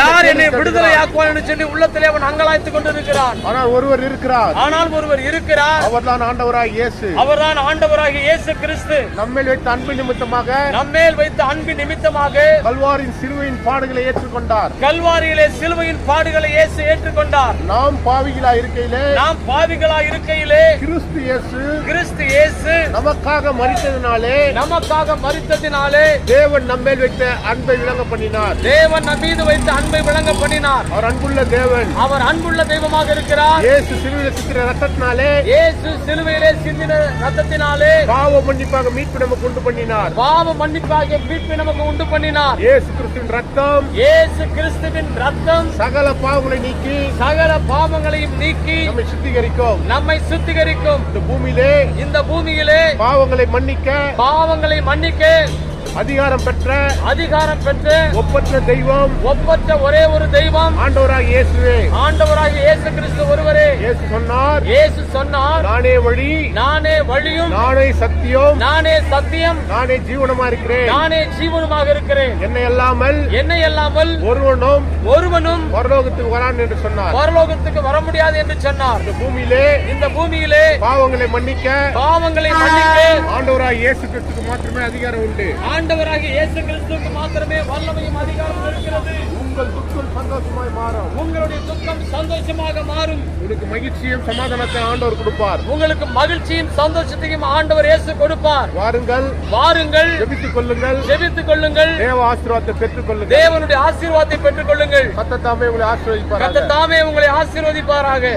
யார் என்னை விடுதலையாக்குவான் சொல்லி உள்ளத்திலே அவன் அங்கலாய்த்துக் கொண்டிருக்கிறான். ஆனால் ஒருவர் இருக்கிறார். ஆனால் ஒருவர் இருக்கிறார். அவர்தான் ஆண்டவராய் இயேசு. அவர்தான் ஆண்டவராகிய இயேசு கிறிஸ்து. நம்மேல் வைத்த அன்பு நிமித்தமாக நம்மேல் வைத்த அன்பின் நிமித்தமாக கல்வாரின் சிலுவையின் பாடுகளை ஏற்றுக்கொண்டார். கல்வாரியிலே சிலுவையின் பாடுகளை இயேசு ஏற்றுக்கொண்டார். நாம் பாவிகளா இருக்கையிலே நாம் பாவிகளா இருக்கையிலே கிறிஸ்து இயேசு கிறிஸ்து இயேசு நமக்காக மறித்ததினாலே நமக்காக மறித்ததினாலே தேவன் நம்மேல் வைத்த அன்பை விளங்க பண்ணினார். தேவன் நம் மீது வைத்த அன்பை விளங்க பண்ணினார் அவர் அன்புள்ள தேவன். அவர் அன்புள்ள தெய்வமாக இருக்கிறார். இயேசு சிலுவையில் சிக்கிற ரத்தத்தினாலே இயேசு சிலுவையிலே சிந்தின ரத்தத்தினாலே பாவ மன்னிப்பாக மீட்பு நமக்கு உண்டு பண்ணினார். பாவ மன்னிப்பாகிய மீட்பை நமக்கு உண்டு பண்ணினார். இயேசு கிறிஸ்துவின் ரத்தம் இயேசு கிறிஸ்துவின் ரத்தம் சகல பாவங்களை நீக்கி சகல பாவங்களையும் நீக்கி நம்மை சுத்திகரிக்கும். நம்மை சுத்திகரிக்கும். இந்த பூமியிலே இந்த பூமியிலே பாவங்களை மன்னிக்க பாவங்களை மன்னிக்க அதிகாரம் பெற்ற அதிகாரம் பெற்று ஒப்பற்ற தெய்வம் ஒப்பற்ற ஒரே ஒரு தெய்வம் ஆண்டவராக இயேசுவே. ஆண்டவராகிய இயேசு கிறிஸ்து ஒருவரே. இயேசு சொன்னார். இயேசு சொன்னார். நானே வழி. நானே வழியும். நானே சத்தியம். நானே சத்தியம். நானே ஜீவனமா இருக்கிறேன். நானே ஜீவனுமாக இருக்கிறேன். என்னை அல்லாமல் என்னை அல்லாமல் ஒருவனும் ஒருவனும் பரலோகத்துக்கு வரான் என்று சொன்னார். பரலோகத்துக்கு வர முடியாது என்று சொன்னார். இந்த பூமியிலே இந்த பூமியிலே பாவங்களை மன்னிக்க பாவங்களை மன்னிக்க ஆண்டவராக இயேசு கிறிஸ்துக்கு மாத்திரமே அதிகாரம் உண்டு. ஆண்டவராகிய இயேசு கிறிஸ்துவுக்கு மாத்திரமே வல்லமையும் அதிகாரம் இருக்கிறது. சந்தோஷமாய் மாறும். உங்களுடைய துக்கம் சந்தோஷமாக மாறும். உனக்கு மகிழ்ச்சியும் சமாதானத்தை ஆண்டவர் கொடுப்பார். உங்களுக்கு மகிழ்ச்சியும் சந்தோஷத்தையும் ஆண்டவர் இயேசு கொடுப்பார். வாருங்கள். வாருங்கள். ஜெபித்துக் கொள்ளுங்கள். ஜெபித்துக் கொள்ளுங்கள். தேவ ஆசீர்வாதத்தை பெற்றுக் கொள்ளுங்கள். தேவனுடைய ஆசீர்வாதத்தை பெற்றுக் கொள்ளுங்கள். கத்தத்தாமே உங்களை ஆசீர்வதிப்பார் கர்த்தர் தாமே உங்களை ஆசீர்வதிப்பாராக.